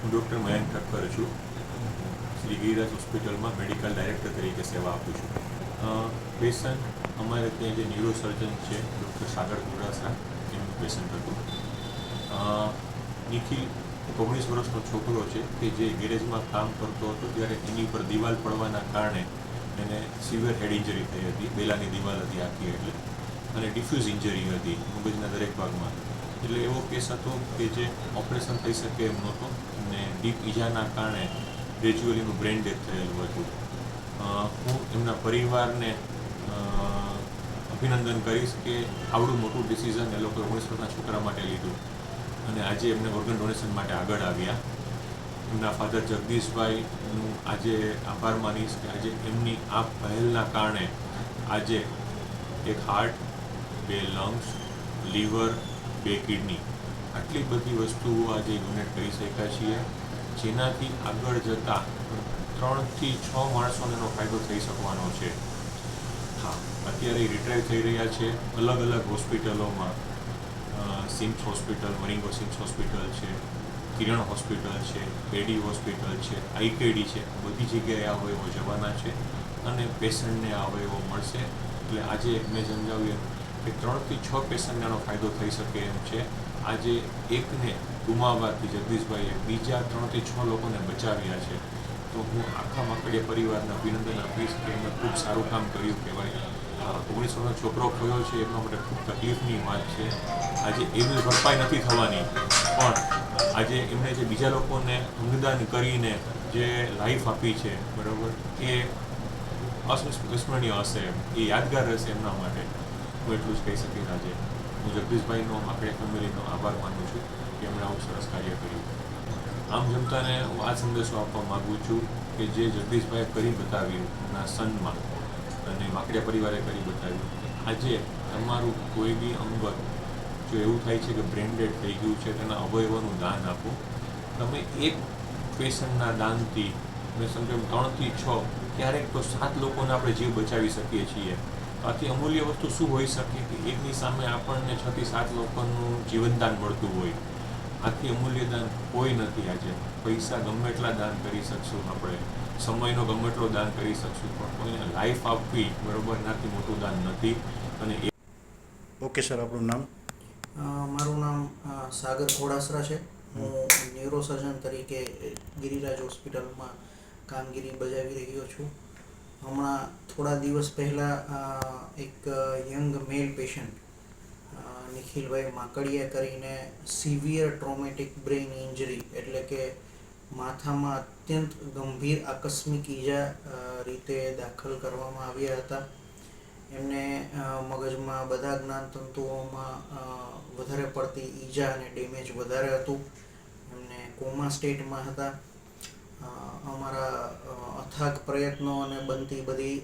હું ડૉક્ટર મયંક ઠક્કર છું. શ્રી ગિરિરાજ હોસ્પિટલમાં મેડિકલ ડાયરેક્ટર તરીકે સેવા આપું છું. પેશન્ટ અમારે ત્યાં જે ન્યુરોસર્જન છે, ડૉક્ટર સાગર ગુરાસા એમનું પેશન્ટ હતું. નિખિલ ઓગણીસ વર્ષનો છોકરો છે કે જે ગેરેજમાં કામ કરતો હતો ત્યારે એની પર દિવાલ પડવાના કારણે એને સિવિયર હેડ ઇન્જરી થઈ હતી. બેલાની દિવાલ હતી આખી એટલે. અને ડિફ્યુઝ ઇન્જરી હતી, મગજના દરેક ભાગમાં. એટલે એવો કેસ હતો કે જે ઓપરેશન થઈ શકે એમ નહોતું અને ડીપ ઈજાના કારણે ગ્રેજ્યુઅલીનું બ્રેન ડેથ થયેલું હતું. હું એમના પરિવારને અભિનંદન કરીશ કે આવડું મોટું ડિસિઝન એ લોકોએ ઓગણીસ વર્ષના છોકરા માટે લીધું અને આજે એમને ઓર્ગન ડોનેશન માટે આગળ આવ્યા. એમના ફાધર જગદીશભાઈનું આજે આભાર માનીશ કે આજે એમની આ પહેલના કારણે આજે એક હાર્ટ, બે લંગ્સ, લીવર બે કિડની. આટલી બધી વસ્તુઓ આજે ડોનેટ કરી શક્યા છીએ, જેનાથી આગળ જતાં ત્રણથી છ માણસોને એનો ફાયદો થઈ શકવાનો છે. હા, અત્યારે રિટાયર થઈ રહ્યા છે અલગ અલગ હોસ્પિટલોમાં. CIMS hospital, Marengo CIMS hospital છે, કિરણ હોસ્પિટલ છે પેડી હોસ્પિટલ છે આઈકેડી છે બધી જગ્યાએ આ અવયવો જવાના છે અને પેશન્ટને આ અવયવો મળશે. એટલે આજે મેં સમજાવ્યું કે ત્રણથી છ પેશન્ટને ફાયદો થઈ શકે એમ છે. આજે એકને ગુમાવવાથી જગદીશભાઈએ બીજા ત્રણથી છ લોકોને બચાવ્યા છે. તો હું આખા માકડીયા પરિવારને અભિનંદન આપીશ કે એમણે ખૂબ સારું કામ કર્યું કહેવાય. ઓગણીસોનો ઓગણીસ છોકરો ખોયો છે, એમના માટે ખૂબ તકલીફની વાત છે. આજે એવી ભરપાઈ નથી થવાની. પણ આજે એમણે જે બીજા લોકોને અંગદાન કરીને જે લાઈફ આપી છે, બરાબર, એ અસ્મરણીય હશે એ યાદગાર રહેશે એમના માટે. હું એટલું જ કહી શકીશ આજે. હું જગદીશભાઈનો, આપણે ફેમિલીનો આભાર માનું છું કે એમણે આવું સરસ કાર્ય કર્યું. આમ જનતાને હું આ સંદેશો આપવા માગું છું કે જે જગદીશભાઈએ કરી બતાવ્યું, એમના સનમાં અને માકડિયા પરિવારે કરી બતાવ્યું. આજે તમારું કોઈ બી અંગત, જો એવું થાય છે કે બ્રેન્ડેડ થઈ ગયું છે, તેના અવયવોનું દાન આપો. તમે એક પેશન્ટના દાનથી, મેં સમજો ત્રણથી છ, ક્યારેક તો સાત લોકોને આપણે જીવ બચાવી શકીએ છીએ. આથી અમૂલ્ય વસ્તુ શું હોઈ શકે કે એકની સામે આપણને છ થી સાત લોકોનું જીવનદાન મળતું હોય? આથી અમૂલ્ય દાન કોઈ નથી આજે. પૈસા ગમે એટલા દાન કરી શકશું આપણે. સમયનો ગમે એટલો દાન કરી શકશું પણ કોઈને લાઈફ આપવી બરોબર નાથી મોટું દાન નથી. અને એ ઓકે સર આપણું નામ? મારું નામ સાગર ઘોડાસરા છે. હું ન્યુરોસર્જન તરીકે ગિરિરાજ હોસ્પિટલમાં કામગીરી બજાવી રહ્યો છું. હમણાં થોડા દિવસ પહેલાં એક યંગ મેલ પેશન્ટ નિખિલભાઈ માકડિયા કરીને સિવિયર ટ્રોમેટિક બ્રેઇન ઇન્જરી એટલે કે માથામાં અત્યંત ગંભીર આકસ્મિક ઈજા રીતે દાખલ કરવામાં આવ્યા હતા. એમને મગજમાં બધા જ્ઞાનતંતુઓમાં વધારે પડતી ઈજા અને ડેમેજ વધારે હતું. એમને કોમા સ્ટેટમાં હતા. અમારા અથાગ પ્રયત્નો અને બનતી બધી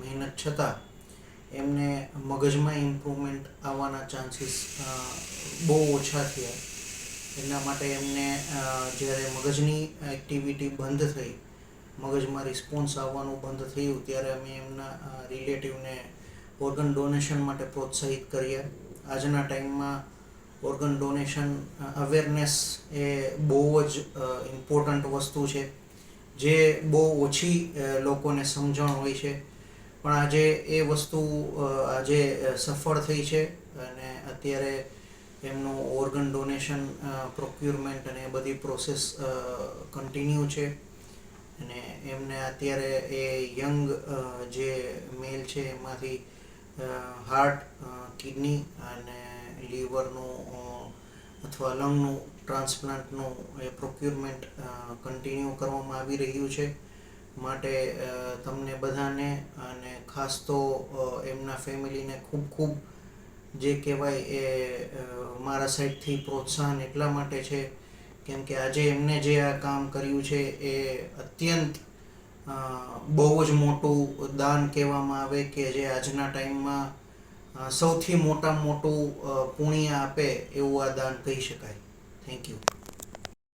મહેનત છતાં એમને મગજમાં ઇમ્પ્રુવમેન્ટ આવવાના ચાન્સીસ બહુ ઓછા થયા. એના માટે એમને જ્યારે મગજની એક્ટિવિટી બંધ થઈ, મગજમાં રિસ્પોન્સ આવવાનું બંધ થયું, ત્યારે અમે એમના રિલેટિવને ઓર્ગન ડોનેશન માટે પ્રોત્સાહિત કર્યા. આજના ટાઈમમાં ઓર્ગન ડોનેશન અવેરનેસ એ બહુ જ ઇમ્પોર્ટન્ટ વસ્તુ છે. જે બહુ ઓછી લોકોને સમજણ હોય છે. પણ આજે એ વસ્તુ આજે સફળ થઈ છે અને અત્યારે એમનું ઓર્ગન ડોનેશન પ્રોક્યુરમેન્ટ અને એ બધી પ્રોસેસ કન્ટિન્યુ છે. અને એમને અત્યારે એ યંગ જે મેલ છે એમાંથી હાર્ટ કિડની અને લીવરનું અથવા લંગનું ટ્રાન્સપ્લાન્ટનું એ પ્રોક્યુરમેન્ટ કન્ટિન્યુ કરવામાં આવી રહ્યું છે. માટે તમને બધાને અને ખાસ તો એમના ફેમિલીને ખૂબ ખૂબ જે કહેવાય એ મારા સાઈડથી પ્રોત્સાહન એટલા માટે છે, કેમ કે આજે એમને જે આ કામ કર્યું છે એ અત્યંત બહુ જ મોટું દાન કહેવામાં આવે કે જે આજના ટાઈમમાં સૌથી મોટા મોટું પુણ્ય આપે એવું આ દાન કહી શકાય. Thank you